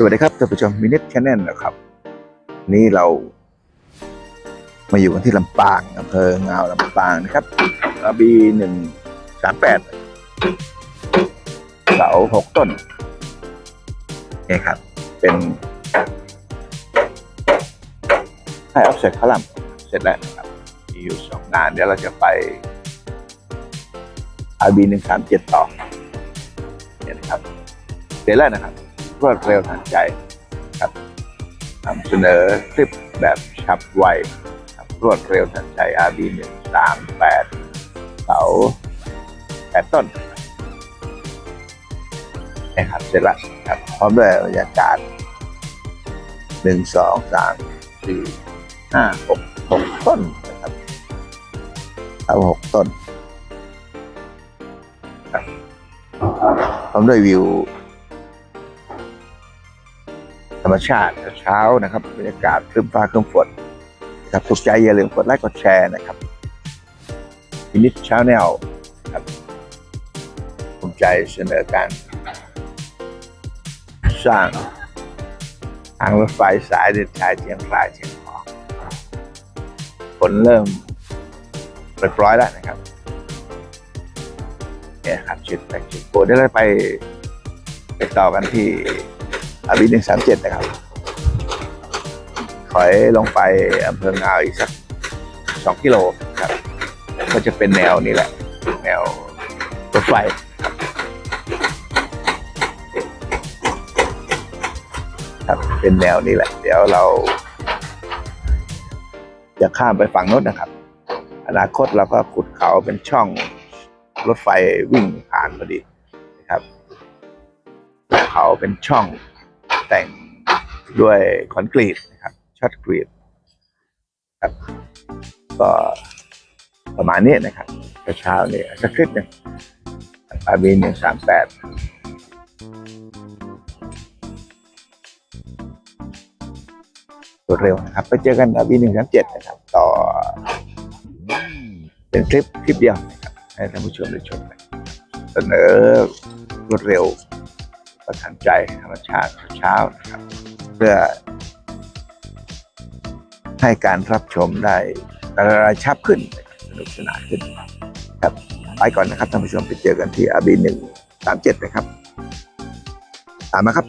สวัสดีครับท่านผู้ชมมินิทแชนแนลนะครับ นี่เรา มาอยู่กันที่ลำปางอำเภองาวลำปางนะครับบีหนึ่งสามแปดเสาหกต้นนี่ครับ เป็นให้ออฟเซ็ตคอลัมน์เสร็จแล้วนะครับ มีอยู่สองงานเดี๋ยวเราจะไปอาบีหนึ่งสามเจ็ดต่อเนี่ยนะครับ เสร็จแล้วนะครับ รวดเร็วทันใจครับนำเสนอคลิปแบบฉับไวครับรวดเร็วทันใจ RB หนึ่งสามแปดเสาแปดต้นนะครับเสร็จล้วครับพร้อมด้วยบรรยากาศหนึ่งสองสามสี่ห้าหกหกต้นนะครับเสาหกต้นพร้อมด้วยวิว รรมชาติเช้านะครับบรรยากาศครึ้มฟ้าครึ้มฝนนะครับถูกใจอย่าลืมกดไลค์กดแชร์นะครับพินิจชาแนลครับภูมิใจเสนอการ สร้างทางรถไฟสายเด็ดชายเชียงรายเชียงของผลเริ่มเรียบร้อยแล้วนะครับเนี่ยครับชิดไปชิดโปรได้เลยไปไปต่อกันที่ อาบีหนึ่งสามเจ็ดนะครับ ถอยลงไปอำเภองาวอีกสักสองกิโลครับ ก็จะเป็นแนวนี้แหละ แนวรถไฟครับเป็นแนวนี้แหละ เดี๋ยวเรา จะข้ามไปฝั่งโน้นนะครับ อนาคตเราก็ขุดเขาเป็นช่องรถไฟวิ่งผ่านพอดีนะครับ เขาเป็นช่อง แต่งด้วยคอนกรีตนะครับช็อตกรีตครับก็ประมาณนี้นะครับเช้าๆนี่สักคลิปหนึ่งอาบีหนึ่งสามแปดรวดเร็วนะครับ ไปเจอกันอาบีหนึ่งสามเจ็ดนะครับ ต่อ เป็นคลิปคลิปเดียวนะครับให้ท่านผู้ชมได้ชมกันเสนอรวดเร็ว ประทันใจธรรมชาติเช้านะครับเพื่อให้การรับชมได้กระชับขึ้นสนุกสนานขึ้นครับไปก่อนนะครับท่านผู้ชมไปเจอกันที่อาบีหนึ่งสามเจ็ดนะครับ ตามมาครับ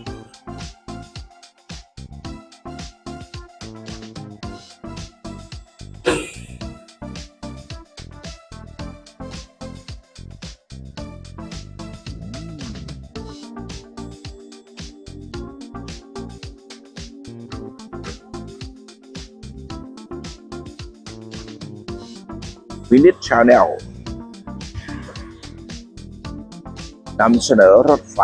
วินิจชาแนลนำเสนอรถไฟ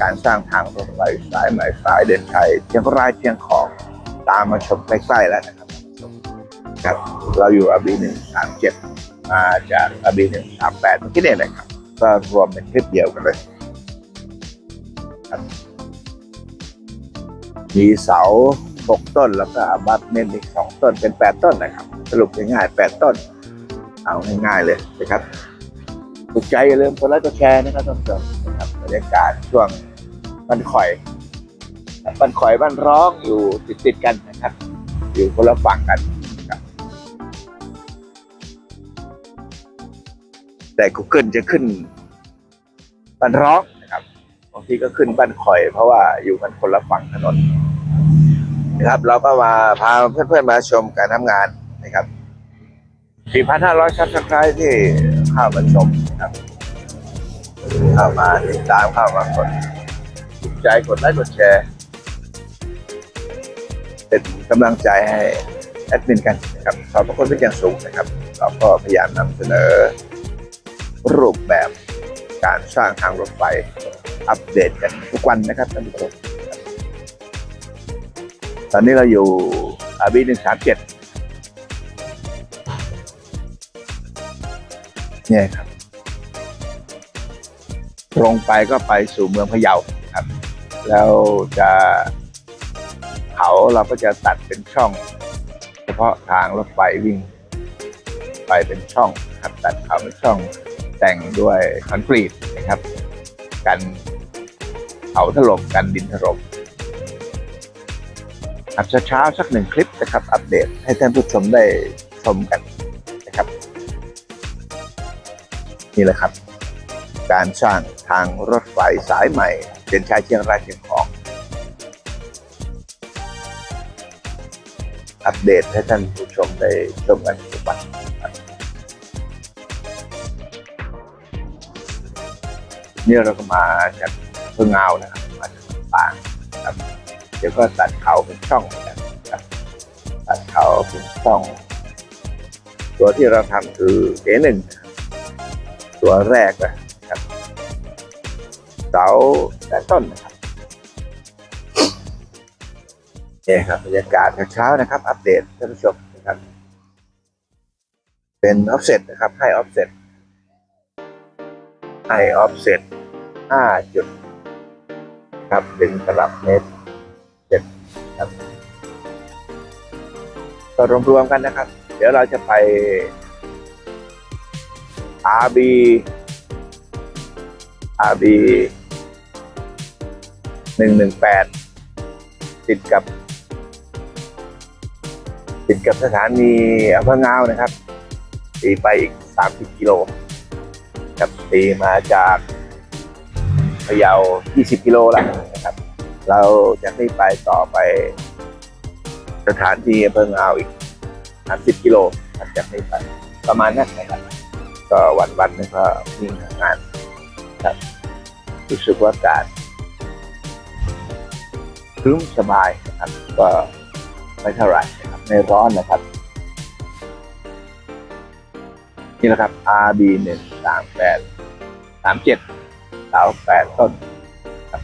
การสร้างทางรถไฟสายใหม่สายเด่นชัยเชียงรายเชียงของตามมาชมใกล้ๆแล้วนะครับครับเราอยู่อบีหนึ่งสามเจ็ดมาจากอบีหนึ่งสามแปดเมื่อกี้เนี่ยนะครับ ก็รวมเป็นคลิปเดียวกันเลยครับมีเสาหกต้นแล้วก็อบัตเมนอีกสองต้นเป็นแปดต้นนะครับ สรุปง่ายๆแปดต้น เอาง่ายๆเลยนะครับถูกใจอย่าลืมกดไลค์กดแชร์นะครับท่านผู้ชมนะครับบรรยากาศช่วงบ้านข่อยบ้านข่อยบ้านร้องอยู่ติดๆกันนะครับ อยู่คนละฝั่งกันนะครับแต่ Google จะขึ้นบ้านร้องนะครับบางทีก็ขึ้นบ้านข่อย เพราะว่าอยู่กันคนละฝั่งถนนนะครับ เราก็มาพาเพื่อนๆมาชมการทำงานนะครับ 4,500ซับสไครต์ที่เข้ามาชมนะครับเข้ามาติดตามเข้ามากดถูกใจกดไลค์กดแชร์ เป็นกำลังใจให้แอดมินกันนะครับขอบพระคุณเป็นอย่างสูงนะครับ เราก็พยายามนำเสนอ รูปแบบการสร้างทางรถไฟอัปเดตกันทุกวันนะครับท่านผู้ชมตอนนี้เราอยู่อาบีหนึ่งสามเจ็ด เนี่ยครับ ตรงไปก็ไปสู่เมืองพะเยาครับ แล้วจะเขาเราก็จะตัดเป็นช่อง เฉพาะทางรถไฟวิ่ง ไปเป็นช่องครับตัดเขาเป็นช่องแต่งด้วยคอนกรีตนะครับ กันเขาถล่มกันดินถล่มอัดเช้าๆสักหนึ่งคลิปนะครับ อัปเดตให้ท่านผู้ชมได้ชมกัน นี่แหละครับ การสร้างทางรถไฟสายใหม่เส้นชายเชียงรายเชียงของ อัปเดตให้ท่านผู้ชมได้ชมกันทุกวันนี่เราก็มาจากเพื่งเอานะครับ มาจากลำปางครับเดี๋ยวก็ตัดเขาเป็นช่องนะครับตัดเขาเป็นช่อง ตัวที่เราทำคือ A1 นะครับ ตัวแรกนะครับเสาและต้นนะครับนี่ครับบรรยากาศเช้านะครับ อัปเดตท่านผู้ชมนะครับ เป็นออฟเซ็ตนะครับ ให้ออฟเซ็ตให้ออฟเซ็ต5จุดครับดึงตลับเมตรเจ็ดครับก็รวมๆกันนะครับ เดี๋ยวเราจะไป RB RB หนึ่งหนึ่งแปดติดกับ ติดกับสถานีอำเภองาวนะครับตีไปอีกสามสิบกิโลกับตีมาจากพะเยา20กิโลแล้วนะครับ เราจากนี้ไปต่อไปสถานที่อำเภองาวอีก30กิโลครับจากนี้ไปประมาณนั้นนะครับ ก็วันวันๆนึงก็วิ่งงานครับรู้สึกว่ากาศครึ้มสบายนะครับ ก็ไม่เท่าไหร่นะครับไม่ร้อนนะครับ นี่นะครับ RB หนึ่งสามแปดสามเจ็ดสาแปดต้นครับ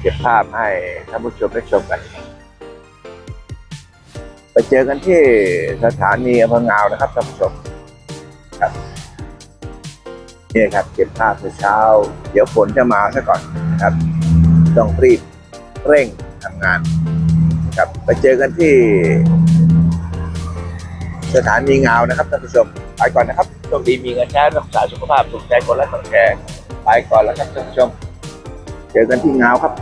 เก็บภาพให้ท่านผู้ชมได้ชมกัน ไปเจอกันที่สถานีอำเภองาวนะครับท่านผู้ชม ครับนี่ครับเก็บภาพเช้าๆเดี๋ยวฝนจะมาซะก่อนนะครับ ต้องรีบเร่งทำงานครับไปเจอกันที่ สถานีงาวนะครับท่านผู้ชมไปก่อนนะครับโชคดีมีเงินใช้รักษาสุขภาพสุขใจกดไลค์กดแชร์ไปก่อนแล้วครับท่านผู้ชม เจอกันที่งาวครับ